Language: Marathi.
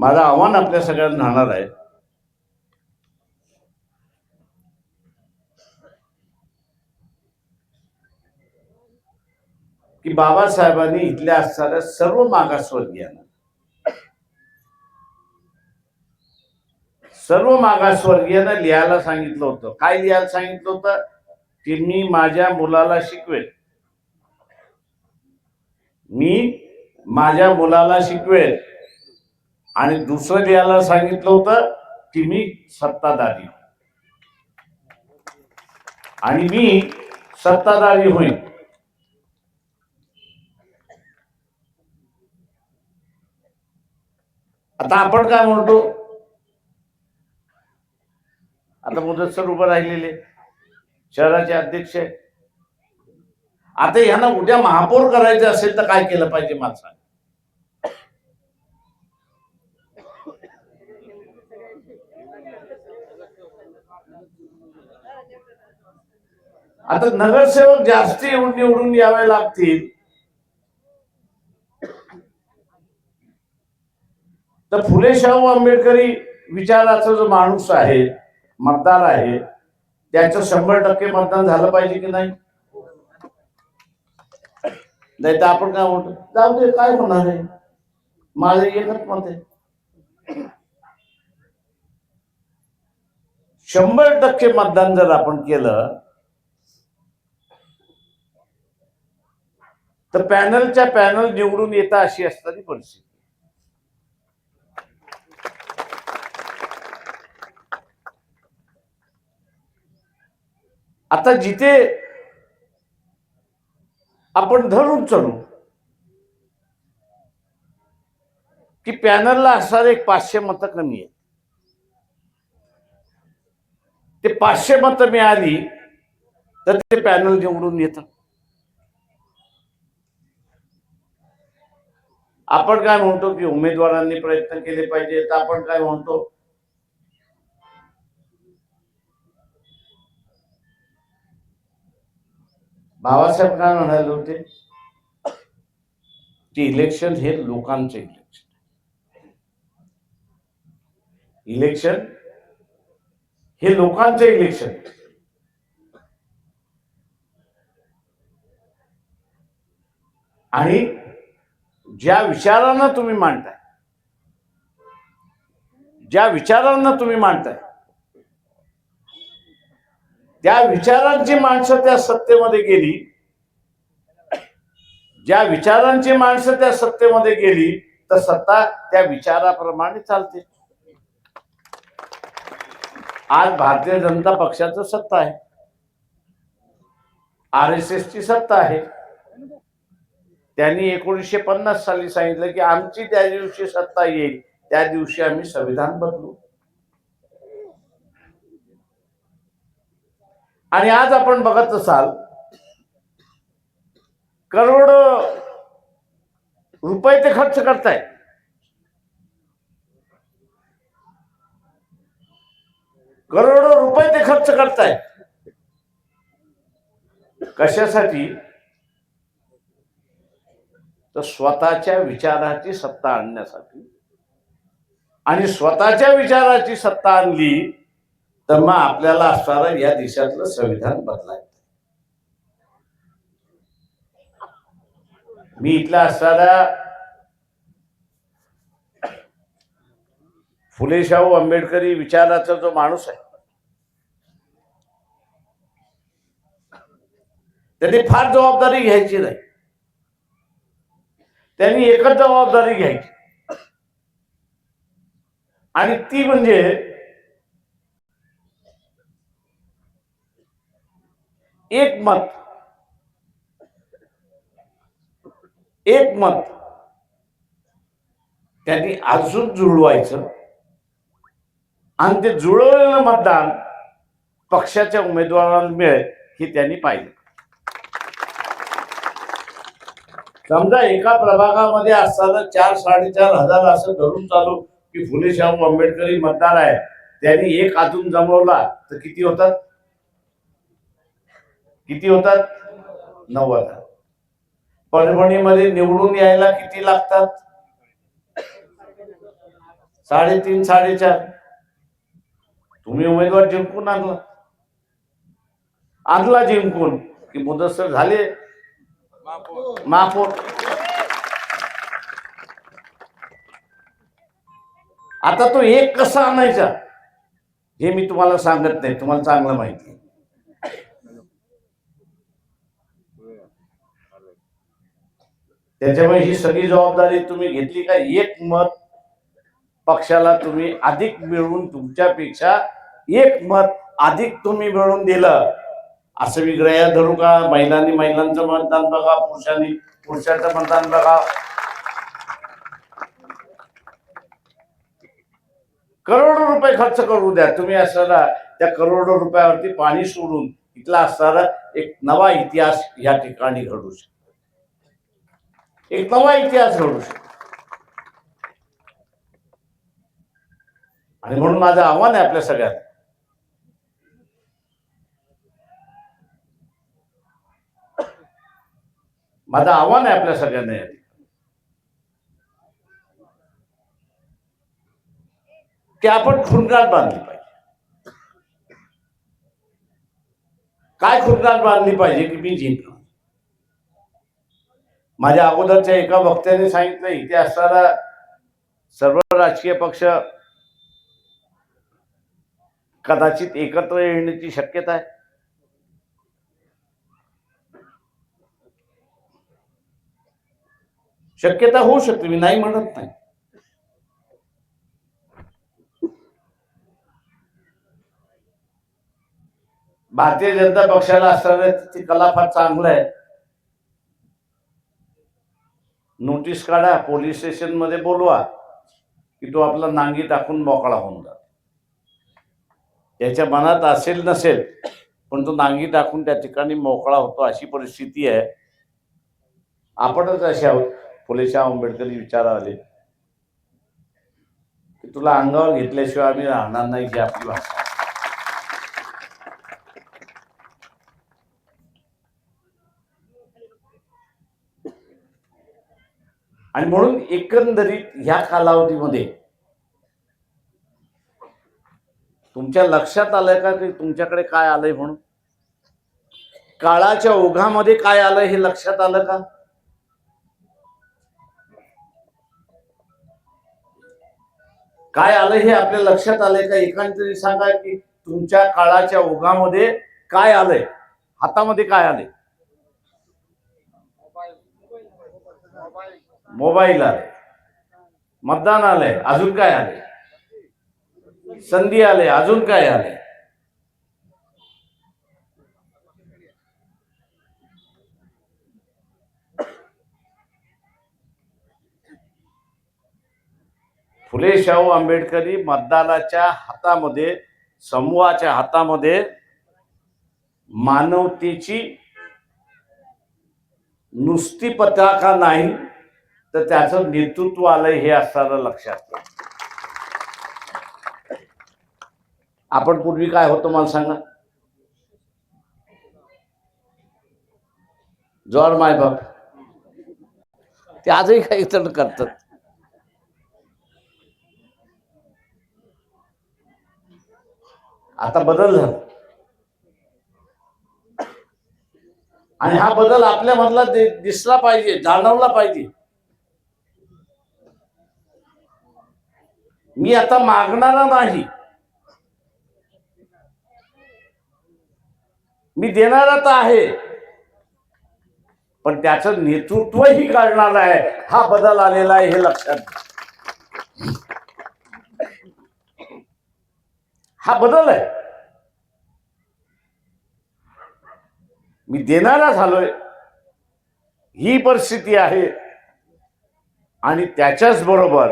माझं आव्हान आपल्या सगळ्यांना राहणार आहे. की बाबासाहेबांनी इथल्या असणाऱ्या सर्व मागासवर्गीयांना सर्व मागासवर्गीयांना लिहायला सांगितलं होतं. काय लिहायला सांगितलं होतं? की मी माझ्या मुलाला शिकवेल मी माझ्या मुलाला शिकवेल आणि दुसरं लिहायला सांगितलं होतं की मी सत्ताधारी आणि मी सत्ताधारी होईन. आता आपण काय म्हणतो? आता मुदत सर उभं राहिलेले शहराचे अध्यक्ष आहे आता यांना उद्या महापौर करायचं असेल तर काय केलं पाहिजे मला सांग आता नगरसेवक जास्त येऊन निवडून यावे लागतील. तर फुले शाहू आंबेडकरी विचाराचा जो माणूस आहे मतदार आहे त्याचं शंभर टक्के मतदान झालं पाहिजे की नाही? नाही तर आपण काय म्हणतो? जाऊ दे काय होणार आहे? माझं एकच मत आहे. शंभर टक्के मतदान जर आपण केलं तर पॅनलच्या पॅनल निवडून येता अशी असणारी परिस्थिती. आता जिथे आपण धरून चढू की पॅनलला असणारे एक पाचशे मतं कमी आहेत. ते पाचशे मतं मिळाली तर ते पॅनल निवडून येतं. आपण काय म्हणतो की उमेदवारांनी प्रयत्न केले पाहिजे तर आपण काय म्हणतो? बाबासाहेब काय म्हणाले होते? की इलेक्शन हे लोकांचे इलेक्शन इलेक्शन हे लोकांचे इलेक्शन आणि ज्या विचारांना तुम्ही मांडताय ज्या विचारांना तुम्ही मांडताय त्या विचारांची माणसं त्या सत्तेमध्ये गेली ज्या विचारांची माणसं त्या सत्तेमध्ये गेली तर सत्ता त्या विचाराप्रमाणे चालते. आज भारतीय जनता पक्षाचं सत्ता आहे. आर एस एस ची सत्ता आहे. त्यांनी एकोणीसशे पन्नास साली सांगितलं की आमची त्या दिवशी सत्ता येईल त्या दिवशी आम्ही संविधान बदलू. आणि आज आपण बघत असाल करोड रुपये ते खर्च करताय. करोडो रुपये ते खर्च करताय. कशासाठी? तर स्वतःच्या विचाराची सत्ता आणण्यासाठी. आणि स्वतःच्या विचाराची सत्ता आणली तर मग आपल्याला असणारं या देशातलं संविधान बदलायचं. मी इथला असणारा फुले शाहू आंबेडकरी विचाराचा जो माणूस आहे त्यांनी फार जबाबदारी घ्यायची नाही. त्यांनी एकच जबाबदारी घ्यायची. आणि ती म्हणजे एक मत एक मत त्यांनी अजून जुळवायचं. आणि ते जुळवलेलं मतदान पक्षाच्या उमेदवारांना मिळेल हे त्यांनी पाहिलं. समजा एका प्रभागामध्ये असताना चार साडेचार हजार असं धरून चालू की फुले शाहू आंबेडकरी मतदार आहे त्यांनी एक आतून जमवला तर किती होतात? किती होतात? नऊ हजार. परभणीमध्ये निवडून यायला किती लागतात? साडेतीन साडेचार. तुम्ही उमेदवार जिंकून आणला. आणला जिंकून की मुदस्सर झाले? महापौर. आता तो एक कसा आणायचा? हे मी तुम्हाला सांगत नाही तुम्हाला चांगलं माहिती त्याच्यामुळे ही सगळी जबाबदारी तुम्ही घेतली का? एक मत पक्षाला तुम्ही अधिक मिळवून तुमच्यापेक्षा एक मत अधिक तुम्ही मिळवून दिलं. असं विग्रह धरू का? महिलांनी महिलांचं मतदान बघा पुरुषांनी पुरुषांचं मतदान बघा. करोडो रुपये खर्च करू द्या. तुम्ही असणारा त्या करोडो रुपयावरती पाणी सोडून इथला असणारा एक नवा इतिहास या ठिकाणी घडू शकतो. एक नवा इतिहास घडू शकतो. आणि म्हणून माझं आव्हान आहे आपल्या सगळ्यांना माझं आव्हान आहे आपल्या सगळ्यांना या ठिकाणी. की आपण खुणगाट बांधली पाहिजे. काय खुणगाट बांधली पाहिजे की मी जिंकलो? माझ्या अगोदरच्या एका वक्त्याने सांगितलं इथे असताना सर्व राजकीय पक्ष कदाचित एकत्र येण्याची शक्यता आहे. शक्यता होऊ शकते मी नाही म्हणत नाही. भारतीय जनता पक्षाला असणारे ती कला फार चांगलं आहे. नोटीस काढा पोलीस स्टेशनमध्ये बोलवा की तो आपला नांगी टाकून मोकळा होऊन जा त्याच्या मनात असेल नसेल पण तो नांगी टाकून त्या ठिकाणी मोकळा होतो अशी परिस्थिती आहे. आपणच असे आहोत. फुलेशाह आंबेडकर विचारा आले की तुला अंगावर घेतल्याशिवाय आम्ही राहणार नाही ही आपली भाषा. आणि म्हणून एकंदरीत ह्या कालावधीमध्ये तुमच्या लक्षात आलंय का की तुमच्याकडे काय आलंय म्हणून? काळाच्या ओघामध्ये काय आलंय हे लक्षात आलं का? काय आलं हे आपल्या लक्षात आलंय का? एकाने तरी सांगा की तुमच्या काळाच्या ओघामध्ये काय आलंय? हातामध्ये काय आलंय? मोबाईल आले मतदान आलंय. अजून काय आले संधी आले अजून काय आले फुले शाहू आंबेडकरी मतदानाच्या हातामध्ये समूहाच्या हातामध्ये मानवतेची नुसती पताका नाही तर त्याचं नेतृत्व आलंय हे असताना लक्षात आपण पूर्वी काय होतो मला सांगा? माय मायबाप. ते आजही काही जण करतात. आता बदल झाला. आणि हा बदल आपल्या मधला दिसला पाहिजे जाणवला पाहिजे. मी आता मागणारा नाही. मी देणारा तर आहे. पण त्याचं नेतृत्वही करणार आहे. हा बदल आलेला आहे हे लक्षात हा बदल आहे मी देणारा झालोय. ही परिस्थिती आहे. आणि त्याच्याच बरोबर